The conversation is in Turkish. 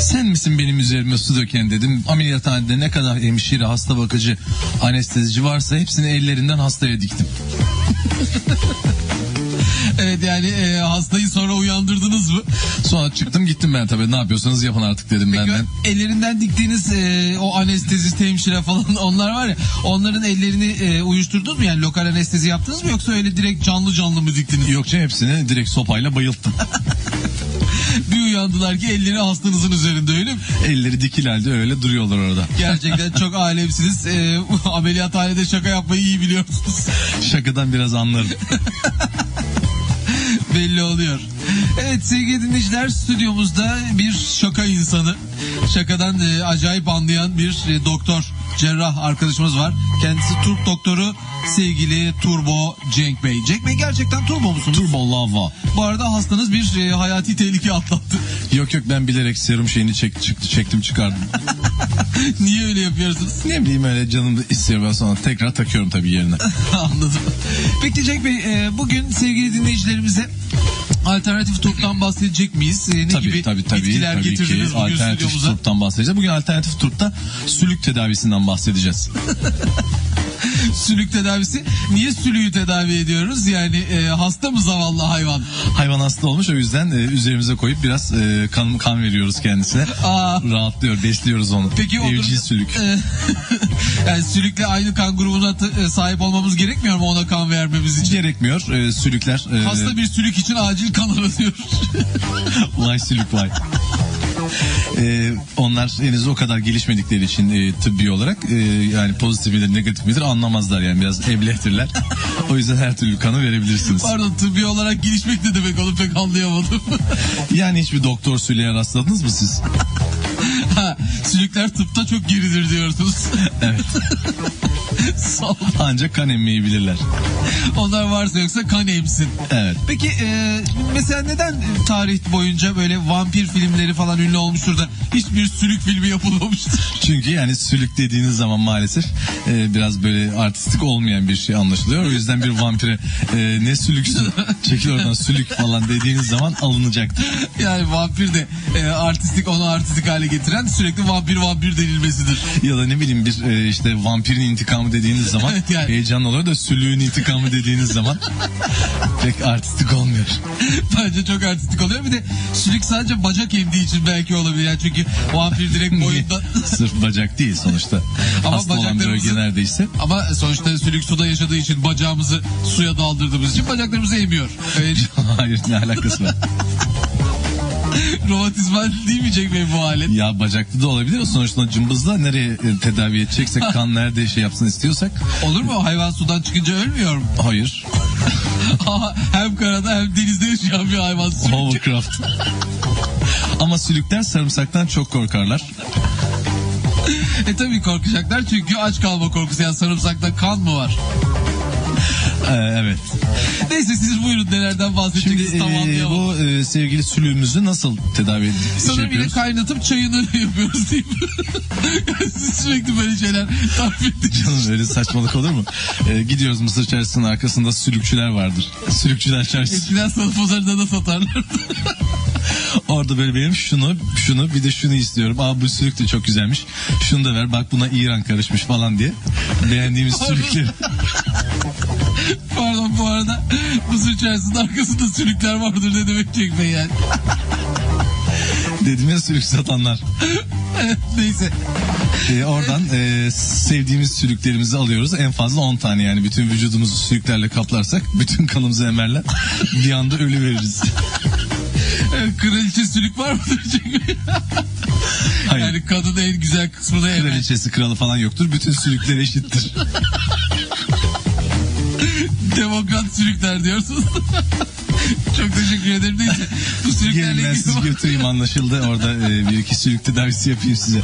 Sen misin benim üzerime su döken dedim. Ameliyathanede ne kadar hemşire, hasta bakıcı, anestezici varsa hepsini ellerinden hastaya diktim. Evet yani e, hastayı sonra uyandırdınız mı? Sonra çıktım gittim ben tabii ne yapıyorsanız yapın artık dedim Peki benden. ellerinden diktiğiniz e, o anestezist hemşire falan onlar var ya onların ellerini e, uyuşturdunuz mu? Yani lokal anestezi yaptınız mı yoksa öyle direkt canlı canlı mı diktiniz? Yok canım hepsini direkt sopayla bayılttım. Bir uyandılar ki elleri hastanızın üzerinde öyle mi? Elleri dikil halde öyle duruyorlar orada. Gerçekten çok alemsiniz. E, ameliyathanede şaka yapmayı iyi biliyorsunuz. Şakadan biraz anlarım. Belli oluyor. Evet sevgili dinleyiciler stüdyomuzda bir şaka insanı. Şakadan e, acayip anlayan bir e, doktor, cerrah arkadaşımız var. Kendisi Türk doktoru sevgili Turbo Cenk Bey. Cenk Bey gerçekten turbo musunuz? Turbo lava. Bu arada hastanız bir e, hayati tehlike atlattı. Yok yok ben bilerek serum şeyini çek, çıktı, çektim çıkardım. Niye öyle yapıyorsunuz? ne bileyim öyle canım istiyor ben sonra tekrar takıyorum tabii yerine. Anladım. Peki Cenk Bey e, bugün sevgili dinleyicilerimize alternatif turptan bahsedecek miyiz? E, ne Tabii gibi tabii tabii. bitkiler tabii getirdiniz ki bugün alternatif stüdyomuza? bahsedeceğiz. Bugün alternatif turpta sülük tedavisinden bahsedeceğiz. Sülük tedavisi. Niye sülüğü tedavi ediyoruz? Yani e, hasta mı zavallı hayvan? Hayvan hasta olmuş o yüzden e, üzerimize koyup biraz e, kan, kan veriyoruz kendisine. Aa. Rahatlıyor, besliyoruz onu. Peki. Evcil sülük. E, yani sülükle aynı kan grubuna e, sahip olmamız gerekmiyor mu ona kan vermemiz için? Gerekmiyor. E, sülükler. E, Hasta bir sülük için acil kan aranıyor. Vay sülük vay. Ee, onlar henüz o kadar gelişmedikleri için e, tıbbi olarak e, yani pozitif midir negatif midir anlamazlar yani biraz evlehtirler. o yüzden her türlü kanı verebilirsiniz. Pardon tıbbi olarak gelişmek ne demek onu pek anlayamadım. Yani hiçbir doktor sülüğe rastladınız mı siz? sülükler tıpta çok geridir diyorsunuz. Evet. Olun. Ancak kan emmeyi bilirler. Onlar varsa yoksa kan emsin. Evet. Peki e, mesela neden tarih boyunca böyle vampir filmleri falan ünlü olmuştur da hiçbir sülük filmi yapılmamıştır? Çünkü yani sülük dediğiniz zaman maalesef e, biraz böyle artistik olmayan bir şey anlaşılıyor. O yüzden bir vampire e, ne sülüksün çekil oradan sülük falan dediğiniz zaman alınacaktır. Yani vampir de e, artistik onu artistik hale getiren sürekli vampir vampir denilmesidir. Ya da ne bileyim bir e, işte vampirin intikamı dediğiniz zaman Evet yani. heyecanlı oluyor da sülüğün intikamı dediğiniz zaman pek artistik olmuyor. Bence çok artistik oluyor. Bir de sülük sadece bacak emdiği için belki olabilir. Yani çünkü vampir direkt boyundan... Sırf bacak değil sonuçta. Ama Hasta olan bölge neredeyse. Ama sonuçta sülük suda yaşadığı için bacağımızı suya daldırdığımız için bacaklarımızı emiyor. Evet, Hayır ne alakası var. romatizmal değil mi bu alet? Ya bacaklı da olabilir. Sonuçta cımbızla nereye e, tedavi edeceksek kan nerede şey yapsın istiyorsak. Olur mu? Hayvan sudan çıkınca ölmüyor mu? Hayır. hem karada hem denizde yaşayan bir hayvan sülük. Hovercraft. Ama sülükler sarımsaktan çok korkarlar. E tabii korkacaklar çünkü aç kalma korkusu. Yani sarımsakta kan mı var? Evet. Neyse siz buyurun nelerden bahsedeceksiniz Şimdi tam e, anlayamadım. bu e, sevgili sülüğümüzü nasıl tedavi ediyoruz? Sanırım yine yapıyoruz? kaynatıp çayını yapıyoruz değil mi? Siz sürekli böyle şeyler tarif ettiniz. Canım öyle saçmalık olur mu? Ee, gidiyoruz Mısır çarşısının arkasında sülükçüler vardır. Sülükçüler çarşısı. Eskiden salı pazarında da satarlardı. Orada böyle benim şunu, şunu bir de şunu istiyorum. Aa bu sülük de çok güzelmiş. Şunu da ver bak buna İran karışmış falan diye. Beğendiğimiz sülükleri. Pardon bu arada Mısır çarşısının arkasında sülükler vardır ne demek Bey yani. Dedim ya sülük satanlar. Neyse. Ee, oradan e, sevdiğimiz sülüklerimizi alıyoruz. En fazla 10 tane yani. Bütün vücudumuzu sülüklerle kaplarsak bütün kanımızı emerler. bir anda ölü veririz. Evet, Kraliçe sülük var mıdır Bey? Hayır. Yani kadın en güzel kısmı da emer. Kraliçesi kralı falan yoktur. Bütün sülükler eşittir. Demokrat sülükler diyorsunuz. Çok teşekkür ederim. Neyse bu Gelin sülüklerle ben ilgili sizi götüreyim anlaşıldı. Orada e, bir iki sülük tedavisi yapayım size.